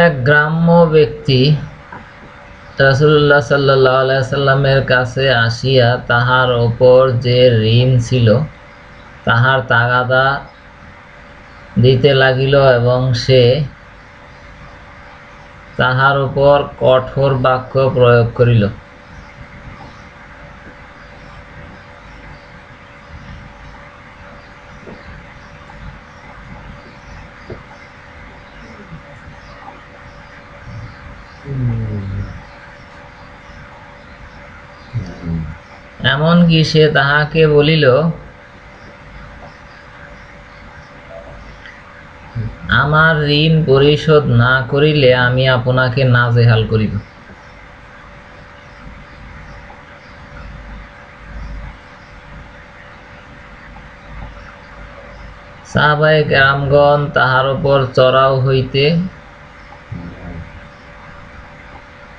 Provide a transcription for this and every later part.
এক গ্রাম্য ব্যক্তি আলাইহি সাল্লামের কাছে আসিয়া তাহার ওপর যে ঋণ ছিল, তাহার তাগাদা দিতে লাগিল এবং সে তাহার উপর কঠোর বাক্য প্রয়োগ করিল। এমনকি সে তাহাকে বলিল আমার ঋণ পরিশোধ না করিলে আমি আপনাকে নাজেহাল করিব। সাহাবায়ে গ্রামগণ তাহার উপর চড়াও হইতে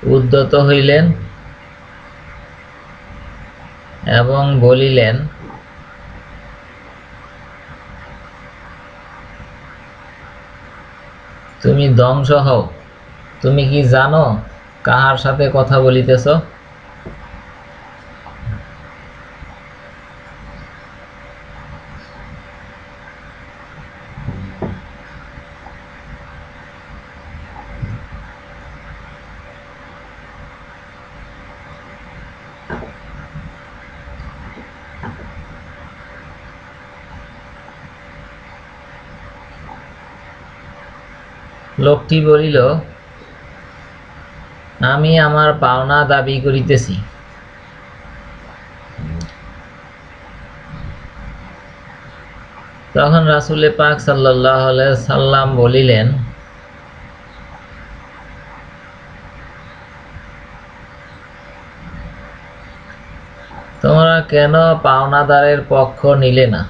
উদ্যত হইলেন এবং বলিলেন তুমি ধ্বংস হও। তুমি কি জানো কাহার সাথে কথা বলিতেছ? লোকটি বলিল, আমি আমার পাওনা দাবি করিতেছি। তখন রাসুলে পাক সাল্লাহ সাল্লাম বলিলেন, তোমরা কেন পাওনাদারের পক্ষ নিলে না?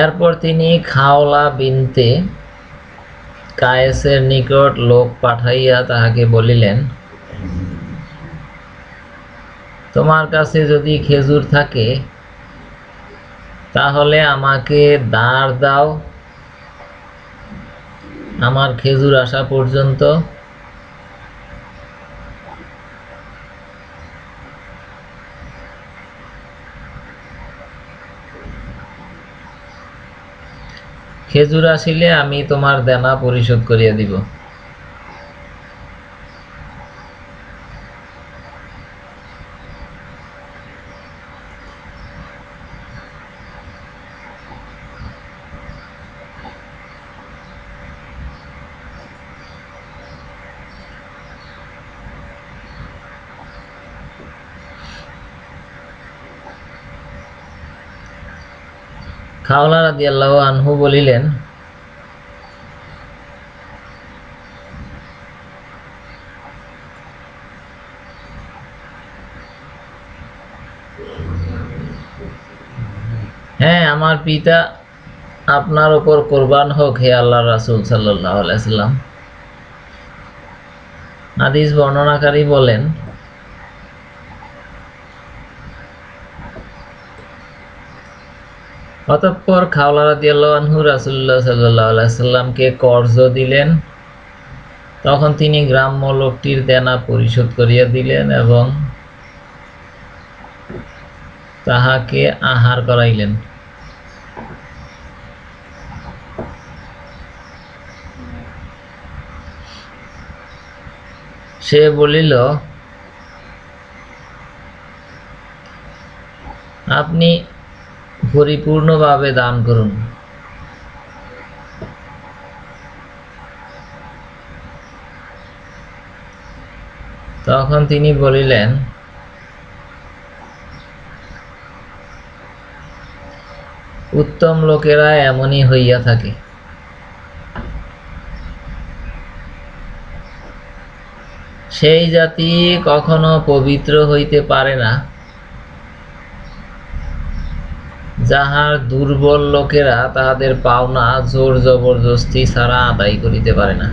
এরপর তিনি খাওলা বিনতে কায়েসের নিকট লোক পাঠাইয়া তাহাকে বলিলেন, তোমার কাছে যদি খেজুর থাকে, তাহলে আমাকে দাঁড় দাও। আমার খেজুর আসা পর্যন্ত খেজুর আসিলে আমি তোমার দেনা পরিশোধ করিয়া দিব। খাওলা রাদিয়াল্লাহু আনহু বলিলেন হ্যাঁ আমার পিতা আপনার ওপর কোরবান হোক, হে আল্লাহ রাসুল সাল্লাল্লাহু আলাইহি সাল্লাম হাদিস বর্ণনাকারী বলেন অতঃপর খাওলা রাদিয়াল্লাহু সাল্লাল্লাহু আলাইহি সাল্লামকে কর্জ দিলেন। তখন তিনি গ্রাম্য লোকটির দেনা পরিশোধ করিয়া দিলেন এবং তাহাকে আহার করাইলেন। সে বলিল, আপনি পরিপূর্ণভাবে দান করুন। তখন তিনি বলিলেন, উত্তম লোকেরা এমনই হইয়া থাকে। সেই জাতি কখনো পবিত্র হইতে পারে না। যাহার দুর্বল লোকেরা তাহাদের পাওনা জোর জবরদস্তি ছাড়া আদায় করিতে পারে না।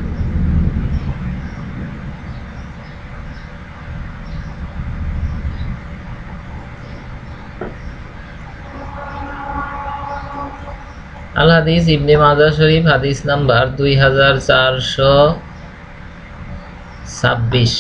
আল হাদিস ইবনে মাজাহ শরীফ, হাদিস নাম্বার দুই হাজার চারশো ছাব্বিশ।